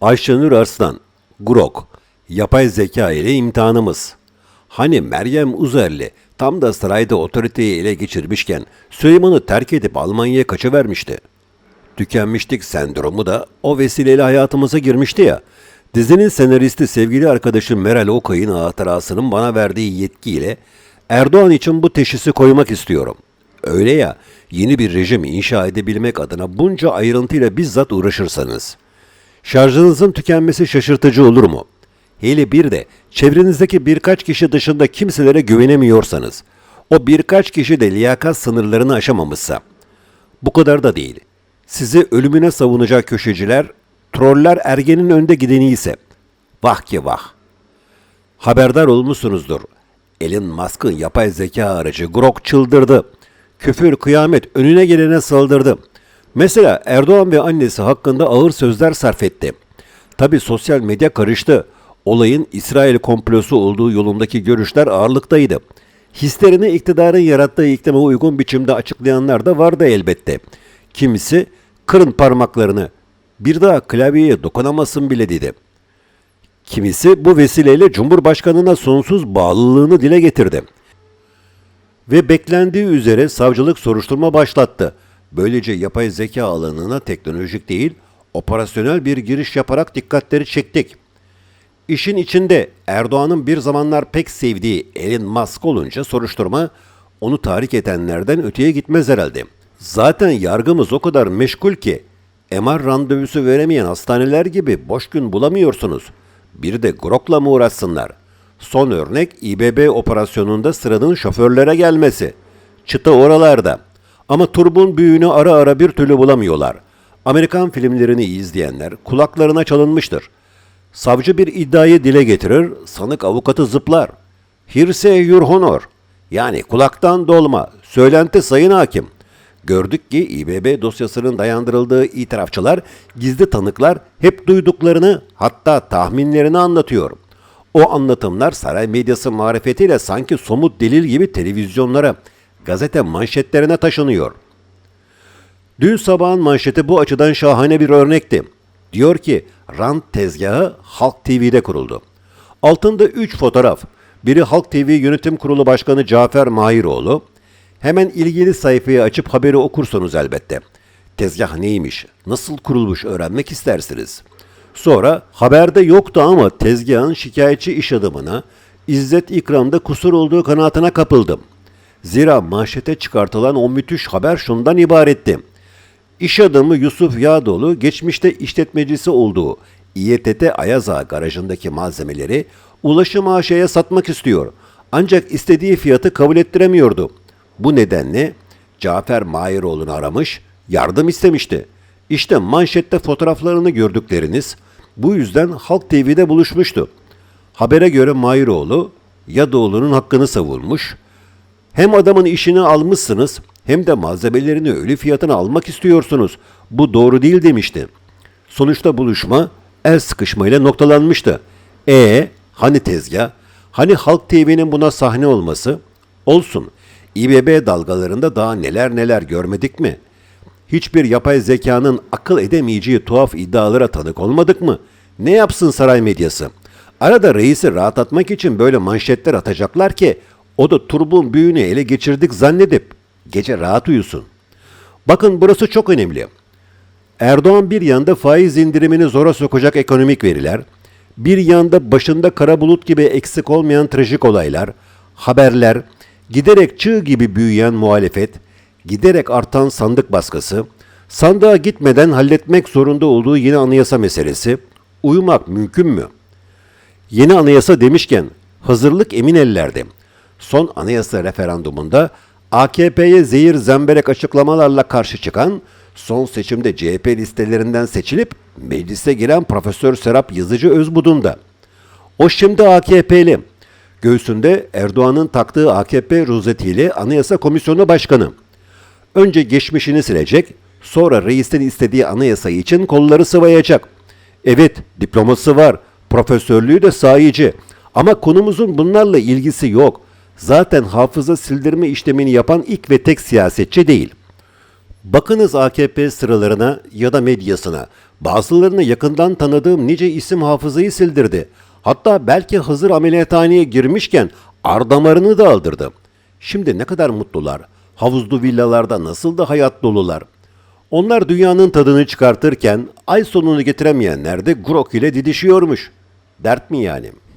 Ayşenur Arslan, Grok, yapay zeka ile imtihanımız. Hani Meryem Uzerli tam da sarayda otoriteyi ele geçirmişken Süleyman'ı terk edip Almanya'ya kaçıvermişti. Tükenmişlik sendromu da o vesileyle hayatımıza girmişti ya. Dizinin senaristi sevgili arkadaşım Meral Okay'ın hatırasının bana verdiği yetkiyle Erdoğan için bu teşhisi koymak istiyorum. Öyle ya, yeni bir rejim inşa edebilmek adına bunca ayrıntıyla bizzat uğraşırsanız. Şarjınızın tükenmesi şaşırtıcı olur mu? Hele bir de çevrenizdeki birkaç kişi dışında kimselere güvenemiyorsanız, o birkaç kişi de liyakat sınırlarını aşamamışsa, bu kadar da değil. Sizi ölümüne savunacak köşeciler, troller ergenin önde gideni ise, vah ki vah. Haberdar olmuşsunuzdur. Elon Musk'ın yapay zeka aracı Grok çıldırdı. Küfür, kıyamet önüne gelene saldırdı. Mesela Erdoğan ve annesi hakkında ağır sözler sarf etti. Tabi sosyal medya karıştı. Olayın İsrail komplosu olduğu yolundaki görüşler ağırlıktaydı. Hislerini iktidarın yarattığı iklime uygun biçimde açıklayanlar da vardı elbette. Kimisi kırın parmaklarını bir daha klavyeye dokunamasın bile dedi. Kimisi bu vesileyle Cumhurbaşkanına sonsuz bağlılığını dile getirdi. Ve beklendiği üzere savcılık soruşturma başlattı. Böylece yapay zeka alanına teknolojik değil, operasyonel bir giriş yaparak dikkatleri çektik. İşin içinde Erdoğan'ın bir zamanlar pek sevdiği Elon Musk olunca soruşturma onu tahrik edenlerden öteye gitmez herhalde. Zaten yargımız o kadar meşgul ki MR randevusu veremeyen hastaneler gibi boş gün bulamıyorsunuz. Bir de Grok'la mı uğraşsınlar? Son örnek İBB operasyonunda sıranın şoförlere gelmesi. Çıta oralarda. Ama turbun büyüğünü ara ara bir türlü bulamıyorlar. Amerikan filmlerini izleyenler kulaklarına çalınmıştır. Savcı bir iddiayı dile getirir, sanık avukatı zıplar. Hearsay your honor. Yani kulaktan dolma. Söylenti sayın hakim. Gördük ki İBB dosyasının dayandırıldığı itirafçılar, gizli tanıklar hep duyduklarını hatta tahminlerini anlatıyor. O anlatımlar saray medyası marifetiyle sanki somut delil gibi televizyonlara, gazete manşetlerine taşınıyor. Dün sabahın manşeti bu açıdan şahane bir örnekti. Diyor ki rant tezgahı Halk TV'de kuruldu. Altında 3 fotoğraf. Biri Halk TV Yönetim Kurulu Başkanı Cafer Mahiroğlu. Hemen ilgili sayfayı açıp haberi okursunuz elbette. Tezgah neymiş, nasıl kurulmuş öğrenmek istersiniz. Sonra haberde yoktu ama tezgahın şikayetçi iş adamına İzzet İkram'da kusur olduğu kanaatine kapıldım. Zira manşete çıkartılan o müthiş haber şundan ibaretti. İş adamı Yusuf Yağdoğlu geçmişte işletmecisi olduğu İETT Ayaza garajındaki malzemeleri Ulaşım AŞ'ye satmak istiyor. Ancak istediği fiyatı kabul ettiremiyordu. Bu nedenle Cafer Mahiroğlu'nu aramış, yardım istemişti. İşte manşette fotoğraflarını gördükleriniz bu yüzden Halk TV'de buluşmuştu. Habere göre Mahiroğlu Yadoğlu'nun hakkını savunmuş. Hem adamın işini almışsınız hem de malzemelerini ölü fiyatına almak istiyorsunuz. Bu doğru değil demişti. Sonuçta buluşma el sıkışmayla noktalanmıştı. E hani tezgah? Hani Halk TV'nin buna sahne olması? Olsun. İBB dalgalarında daha neler neler görmedik mi? Hiçbir yapay zekanın akıl edemeyeceği tuhaf iddialara tanık olmadık mı? Ne yapsın saray medyası? Arada reisi rahatlatmak için böyle manşetler atacaklar ki o da turbun büyüğünü ele geçirdik zannedip gece rahat uyusun. Bakın burası çok önemli. Erdoğan bir yanda faiz indirimini zora sokacak ekonomik veriler, bir yanda başında kara bulut gibi eksik olmayan trajik olaylar, haberler, giderek çığ gibi büyüyen muhalefet, giderek artan sandık baskısı, sandığa gitmeden halletmek zorunda olduğu yeni anayasa meselesi, uyumak mümkün mü? Yeni anayasa demişken hazırlık emin ellerde. Son anayasa referandumunda AKP'ye zehir zemberek açıklamalarla karşı çıkan, son seçimde CHP listelerinden seçilip meclise giren Profesör Serap Yazıcı Özbudun da. O şimdi AKP'li. Göğsünde Erdoğan'ın taktığı AKP rozetiyle Anayasa Komisyonu Başkanı. Önce geçmişini silecek, sonra reisten istediği anayasa için kolları sıvayacak. Evet, diploması var, profesörlüğü de sahici. Ama konumuzun bunlarla ilgisi yok. Zaten hafıza sildirme işlemini yapan ilk ve tek siyasetçi değil. Bakınız AKP sıralarına ya da medyasına. Bazılarını yakından tanıdığım nice isim hafızayı sildirdi. Hatta belki Hızır ameliyathaneye girmişken ardamarını da aldırdı. Şimdi ne kadar mutlular. Havuzlu villalarda nasıl da hayat dolular. Onlar dünyanın tadını çıkartırken ay sonunu getiremeyenler de Grok ile didişiyormuş. Dert mi yani?''